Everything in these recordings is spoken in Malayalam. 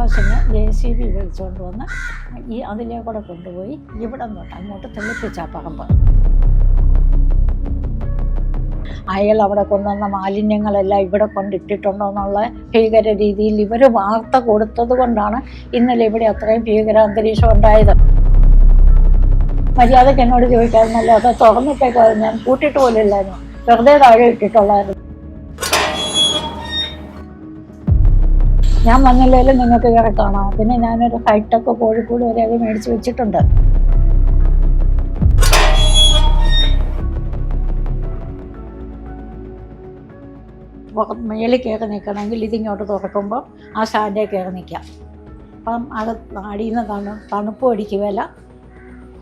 ആകാശിന് ജെ സി ബി വിളിച്ചുകൊണ്ട് വന്ന് ഈ അതിലേ കൂടെ കൊണ്ടുപോയി ഇവിടെ നിന്നോട്ട് അങ്ങോട്ട് തെളിപ്പിച്ച പറമ്പ്. അയാൾ അവിടെ കൊണ്ടുവന്ന മാലിന്യങ്ങളെല്ലാം ഇവിടെ കൊണ്ടിട്ടിട്ടുണ്ടോ എന്നുള്ള ഭീകര രീതിയിൽ ഇവർ വാർത്ത കൊടുത്തത് കൊണ്ടാണ് ഇന്നലെ ഇവിടെ അത്രയും ഭീകര അന്തരീക്ഷം ഉണ്ടായത്. മര്യാദയ്ക്ക് എന്നോട് ചോദിക്കാറുന്നല്ലോ അത് തുറന്നിട്ടേക്കോ ഞാൻ കൂട്ടിയിട്ട് പോലും ഇല്ലായിരുന്നു. വെറുതെ താഴെ ഇട്ടിട്ടുള്ളായിരുന്നു ഞാൻ വന്നില്ലെങ്കിലും നിങ്ങൾക്ക് വേറെ കാണാം. പിന്നെ ഞാനൊരു ഹൈടെക് കോഴിക്കോട് വരെ അത് മേടിച്ച് വെച്ചിട്ടുണ്ട്. മേളിൽ കയറി നിൽക്കണമെങ്കിൽ ഇതിങ്ങോട്ട് തുറക്കുമ്പോൾ ആ സ്റ്റാൻഡേ കയറി നിൽക്കാം. അപ്പം അത് അടിയിൽ നിന്ന് തണു തണുപ്പ് അടിക്കുകയില്ല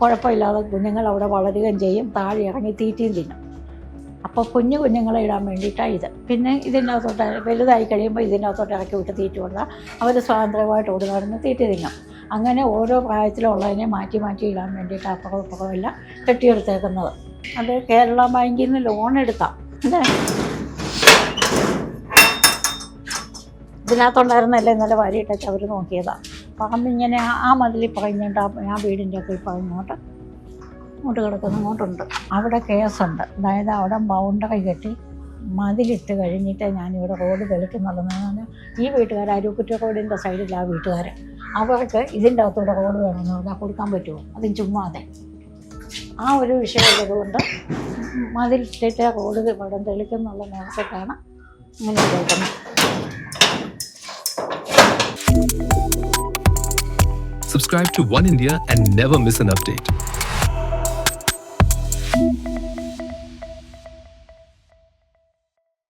കുഴപ്പമില്ലാതെ കുഞ്ഞുങ്ങൾ അവിടെ വളരുകയും ചെയ്യും. താഴെ ഇറങ്ങി തീറ്റയും തിന്നും. അപ്പോൾ കുഞ്ഞു കുഞ്ഞുങ്ങളെ ഇടാൻ വേണ്ടിയിട്ടാണ് ഇത്. പിന്നെ ഇതിനകത്തോട്ട് വലുതായി കഴിയുമ്പോൾ ഇതിനകത്തോട്ട് ഇറക്കി വിട്ട് തീറ്റ കൊടുത്താൽ അവർ സ്വാതന്ത്ര്യമായിട്ട് ഓടി നടന്ന് തീറ്റ തിങ്ങും അങ്ങനെ ഓരോ പ്രായത്തിലുള്ളതിനെ മാറ്റി മാറ്റി ഇടാൻ വേണ്ടിയിട്ട് അപ്പുറം ഇപ്പുറമെല്ലാം കെട്ടിയെടുത്തേക്കുന്നത്. അത് കേരള ബാങ്കിൽ നിന്ന് ലോൺ എടുക്കാം അല്ലേ? ഇതിനകത്തുണ്ടായിരുന്നല്ലേ ഇന്നലെ വാരിയിട്ടൊക്കെ അവർ നോക്കിയതാണ് ഇങ്ങനെ ആ- മതിലിൽ പറഞ്ഞിട്ട് ആ വീടിന്റെ ഒക്കെ ഇപ്പോൾ ഇങ്ങോട്ട് കിടക്കുന്ന അങ്ങോട്ടുണ്ട് അവിടെ കേസുണ്ട്. അതായത് അവിടെ ബൗണ്ടറി കെട്ടി മതിലിട്ട് കഴിഞ്ഞിട്ട് ഞാനിവിടെ റോഡ് തെളിക്കുന്നുള്ളതെന്ന് പറഞ്ഞാൽ ഈ വീട്ടുകാർ അരുക്കുറ്റ റോഡിന്റെ സൈഡിൽ ആ വീട്ടുകാർ അവർക്ക് ഇതിന്റെ അകത്തൂടെ റോഡ് വേണമെന്ന് പറഞ്ഞാൽ കൊടുക്കാൻ പറ്റുമോ? അതും ചുമ്മാതെ ആ ഒരു വിഷയമുള്ളതുകൊണ്ട് മതിലിട്ടിട്ട് റോഡ് ഇവിടെ തെളിക്കുന്നുള്ള നേരത്തെയാണ് ഇങ്ങനെ കേൾക്കുന്നത് Subscribe to One India and never miss an update.